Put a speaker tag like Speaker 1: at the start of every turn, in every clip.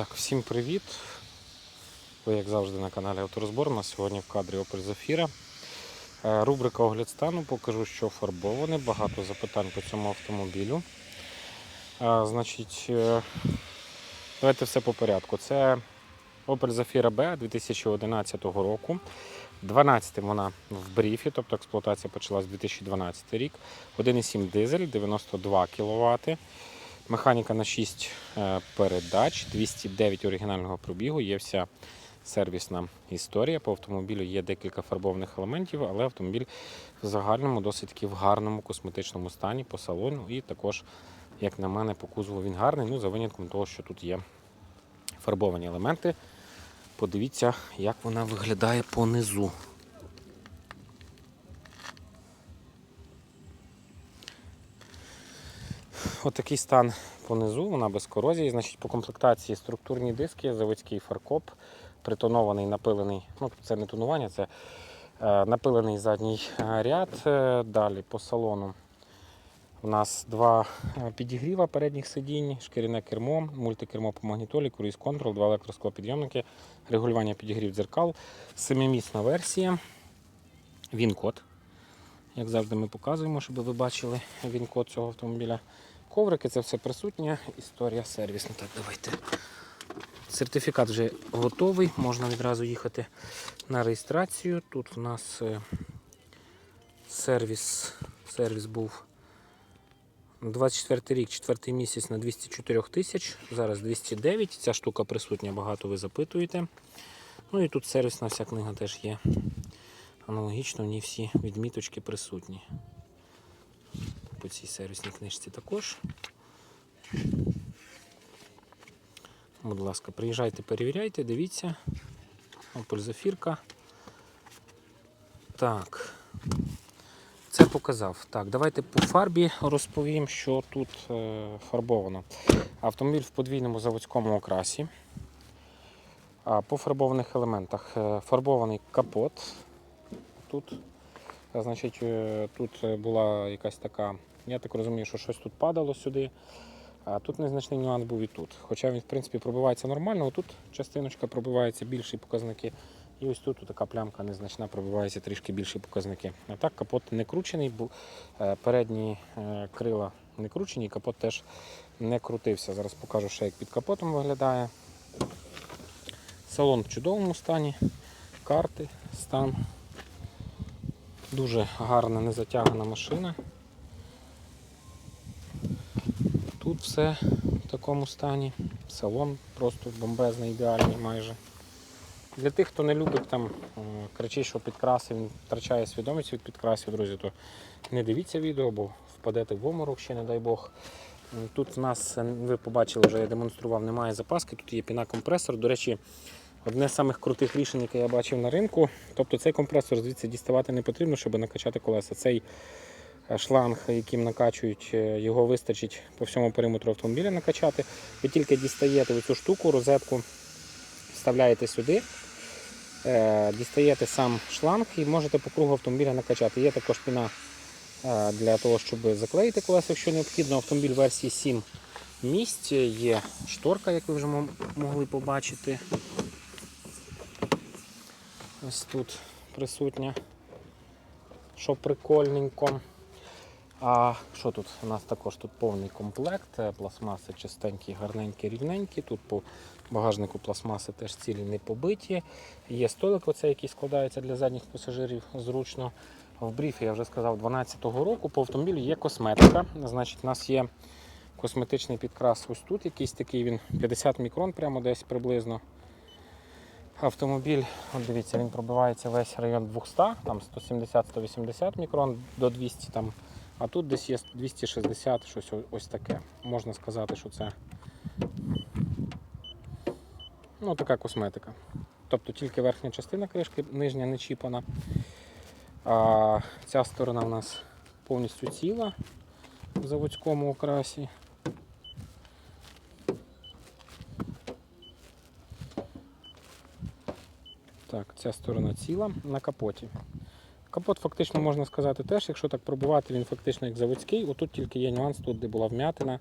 Speaker 1: Так, всім привіт. Ви, як завжди, на каналі Авторозбор. У нас сьогодні в кадрі Opel Zafira. Е, Рубрика огляд стану. Покажу, що фарбоване. Багато запитань по цьому автомобілю. Е, Значить, е, давайте все по порядку. Це Opel Zafira B 2011 року. 12 вона в бріфі, тобто експлуатація почалась 2012 рік. 1,7 дизель, 92 кВт. Механіка на 6 е, передач, 209 оригінального пробігу, є вся сервісна історія. По автомобілю є декілька фарбованих елементів, але автомобіль в загальному досить таки в гарному косметичному стані по салону. І також, як на мене, по кузову він гарний, ну за винятком того, що тут є фарбовані елементи. Подивіться, як вона виглядає понизу. Отакий стан понизу, вона без корозії. Значить, по комплектації структурні диски, заводський фаркоп, притонований, напилений. Ну, це не тонування, це е, напилений задній е, ряд. Е, Далі по салону у нас два підігріва передніх сидінь, шкіряне кермо, мультикермо по магнітолі, круїз контрол, два електросклопідйомники, регулювання підігрів дзеркал, семимісна версія, він-код. Як завжди ми показуємо, щоб ви бачили він-код цього автомобіля. Коврики це все присутнє. Історія сервісна. Так, давайте. Сертифікат вже готовий, можна відразу їхати на реєстрацію. Тут в нас е, сервіс, сервіс був 24 рік, 4 місяць на 204 тисяч, зараз 209. Ця штука присутня, багато ви запитуєте. Ну і тут сервісна вся книга теж є. Аналогічно в ній всі відміточки присутні. Цій сервісній книжці також. Будь ласка, приїжджайте, перевіряйте, дивіться. Opel Zafirka. Так. Це показав. Так, давайте по фарбі розповім, що тут е, фарбовано. Автомобіль в подвійному заводському окрасі. А по фарбованих елементах е, фарбований капот. Тут, е, значить, тут була якась така, я так розумію, що щось тут падало сюди. А тут незначний нюанс був і тут. Хоча він, в принципі, пробивається нормально, тут частиночка пробивається більші показники. І ось тут така плямка незначна, пробивається трішки більші показники. А так капот не кручений, е, передні е, крила не кручені, капот теж не крутився. Зараз покажу ще, як під капотом виглядає. Салон в чудовому стані, карти, стан. Дуже гарна незатягана машина. Тут все в такому стані. Салон просто бомбезний, ідеальний майже. Для тих, хто не любить там е, кричить, що підкраси, він втрачає свідомість від підкрасів, друзі, то не дивіться відео, бо впадете в оморок ще, не дай Бог. Тут в нас, е, ви побачили, вже я демонстрував, немає запаски, тут є піна-компресор. До речі, одне з самих крутих рішень, яке я бачив на ринку. Тобто цей компресор звідси діставати не потрібно, щоб накачати колеса. Цей шланг, яким накачують, е, його вистачить по всьому периметру автомобіля накачати. Ви тільки дістаєте цю штуку, розетку, вставляєте сюди, е, дістаєте сам шланг і можете по кругу автомобіля накачати. Є також піна е, для того, щоб заклеїти колеса, якщо необхідно. Автомобіль версії 7 місць. Є шторка, як ви вже могли побачити. Ось тут присутня. Що прикольненько. А що тут? У нас також тут повний комплект. Е, Пластмаси чистенькі, гарненькі, рівненькі. Тут по багажнику пластмаси теж цілі не побиті. Є столик, оцей, який складається для задніх пасажирів зручно. В бріфі я вже сказав 12-го року. По автомобілю є косметика. Значить, у нас є косметичний підкрас ось тут, якийсь такий він 50 мікрон, прямо десь приблизно. Автомобіль, от дивіться, він пробивається весь район 200, там 170-180 мікрон до 200 там. А тут десь є 260, щось ось таке. Можна сказати, що це ну, така косметика. Тобто тільки верхня частина кришки, нижня не чіпана. А ця сторона у нас повністю ціла в заводському окрасі. Так, ця сторона ціла на капоті. Капот фактично можна сказати теж, якщо так пробувати, він фактично як заводський. Отут тільки є нюанс, тут де була вмятина.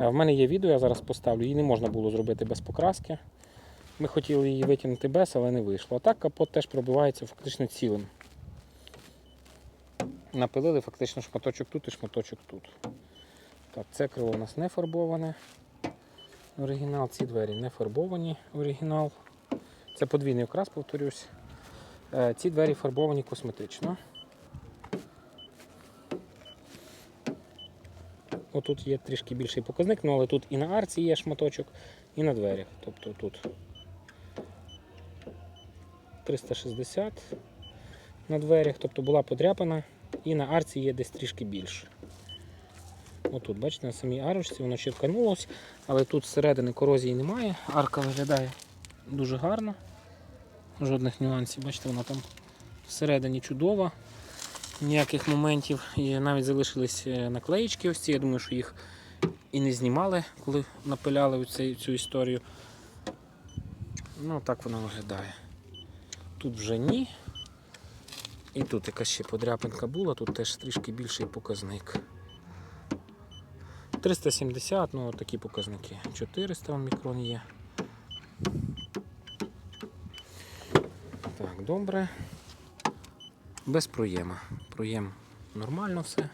Speaker 1: Е, В мене є відео, я зараз поставлю. Її не можна було зробити без покраски. Ми хотіли її витягнути без, але не вийшло. А так капот теж пробивається фактично цілим. Напилили фактично шматочок тут і шматочок тут. Так, це крило у нас не фарбоване. Оригінал, ці двері не фарбовані оригінал. Це подвійний окрас, повторюсь. Е, Ці двері фарбовані косметично. Отут є трішки більший показник, ну але тут і на арці є шматочок, і на дверях. Тобто тут 360 на дверях, тобто була подряпана, і на арці є десь трішки більше. Отут, бачите, на самій арочці воно черканулось, але тут зсередини корозії немає. Арка виглядає дуже гарно. Жодних нюансів, бачите, вона там всередині чудова. Ніяких моментів. І навіть залишились е, наклеїчки ось ці. Я думаю, що їх і не знімали, коли напиляли цю, цю історію. Ну, так воно виглядає. Тут вже ні. І тут якась ще подряпинка була, тут теж трішки більший показник. 370, ну такі показники. 400 вон мікрон є. Так, добре. Без проєма. Проєм нормально все.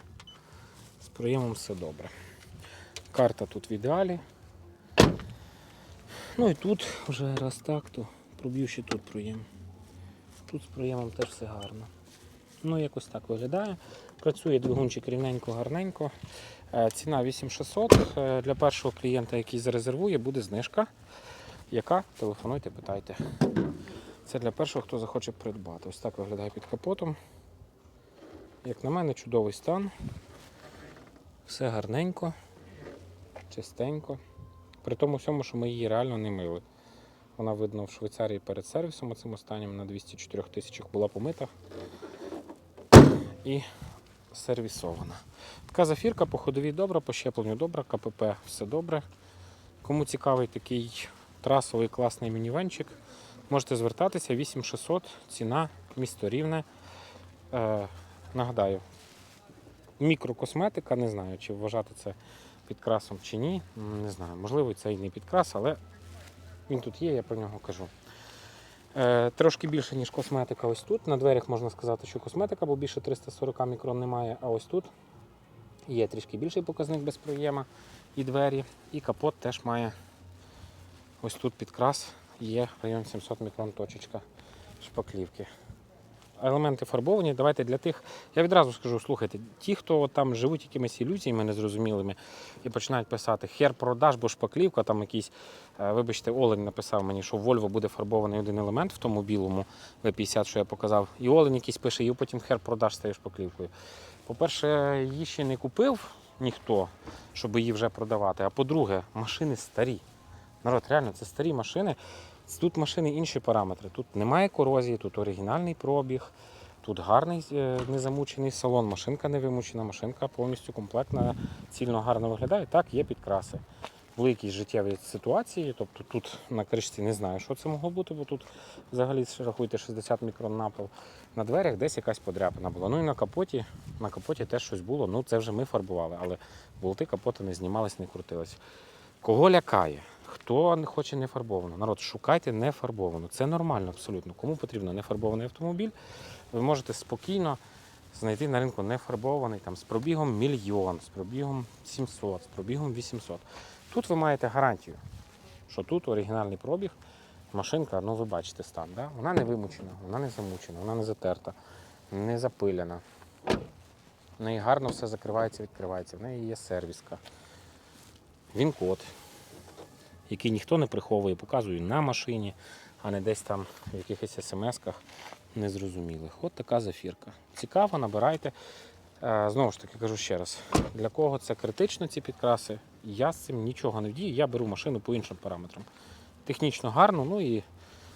Speaker 1: З проємом все добре. Карта тут в ідеалі. Ну і тут вже раз так, то проб'ю ще тут проєм. Тут з проємом теж все гарно. Ну, якось так виглядає. Працює двигунчик рівненько, гарненько. Е, Ціна 8600. Е, Для першого клієнта, який зарезервує, буде знижка. Яка? Телефонуйте, питайте. Це для першого, хто захоче придбати. Ось так виглядає під капотом. Як на мене, чудовий стан. Все гарненько, чистенько. При тому всьому, що ми її реально не мили. Вона видно в Швейцарії перед сервісом оцим останнім на 204 тисячах була помита і сервісована. Така зафірка по ходовій добра, по щепленню добра, КПП все добре. Кому цікавий такий трасовий класний мінівенчик, можете звертатися 8600, ціна, місто рівне. Е, нагадаю, мікрокосметика, не знаю, чи вважати це підкрасом чи ні. Не знаю, можливо, це і не підкрас, але він тут є, я про нього кажу. Е, трошки більше, ніж косметика ось тут. На дверях можна сказати, що косметика, бо більше 340 мікрон немає, а ось тут є трішки більший показник без проєма і двері. І капот теж має ось тут підкрас, є район 700 мікрон точечка шпаклівки. Елементи фарбовані. Давайте для тих. Я відразу скажу, слухайте, ті, хто там живуть якимись ілюзіями незрозумілими і починають писати хер продаж, бо шпаклівка, там якийсь, е, вибачте, Олень написав мені, що в Volvo буде фарбований один елемент в тому білому V50, що я показав. І Олень якийсь пише, і потім хер продаж стає шпаклівкою. По-перше, її ще не купив ніхто, щоб її вже продавати. А по-друге, машини старі. Народ, реально, це старі машини. Тут машини інші параметри. Тут немає корозії, тут оригінальний пробіг, тут гарний е, незамучений салон, машинка не вимучена, машинка повністю комплектна, цільно гарно виглядає. Так, є підкраси. Якісь життєві ситуації, тобто тут на кришці не знаю, що це могло бути, бо тут взагалі рахуйте 60 мікрон напил. На дверях десь якась подряпина була. Ну і на капоті, на капоті теж щось було. Ну це вже ми фарбували, але болти капота не знімались, не крутились. Кого лякає? Хто не хоче не фарбовану? Народ, шукайте не фарбовану. Це нормально абсолютно. Кому потрібно не фарбований автомобіль, ви можете спокійно знайти на ринку не фарбований там, з пробігом мільйон, з пробігом 700, з пробігом 800. Тут ви маєте гарантію, що тут оригінальний пробіг. Машинка, ну ви бачите стан, да? вона не вимучена, вона не замучена, вона не затерта, не запилена. В неї гарно все закривається, відкривається. В неї є сервіска. Він код який ніхто не приховує, показую на машині, а не десь там в якихось смс-ках незрозумілих. От така зафірка. Цікаво, набирайте. Е, Знову ж таки кажу ще раз, для кого це критично, ці підкраси, я з цим нічого не вдію, я беру машину по іншим параметрам. Технічно гарно, ну і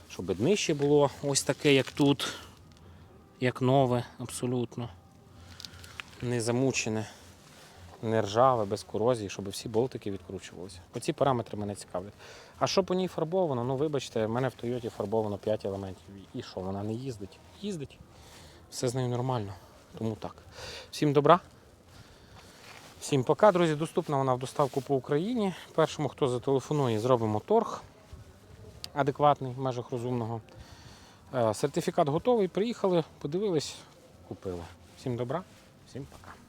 Speaker 1: щоб днище було ось таке, як тут, як нове, абсолютно. Не замучене не ржаве, без корозії, щоб всі болтики відкручувалися. Оці параметри мене цікавлять. А що по ній фарбовано? Ну, вибачте, в мене в Тойоті фарбовано 5 елементів. І що, вона не їздить? Їздить. Все з нею нормально. Тому так. Всім добра. Всім пока, друзі. Доступна вона в доставку по Україні. Першому, хто зателефонує, зробимо торг адекватний в межах розумного. Е, Сертифікат готовий. Приїхали, подивились, купили. Всім добра, всім пока.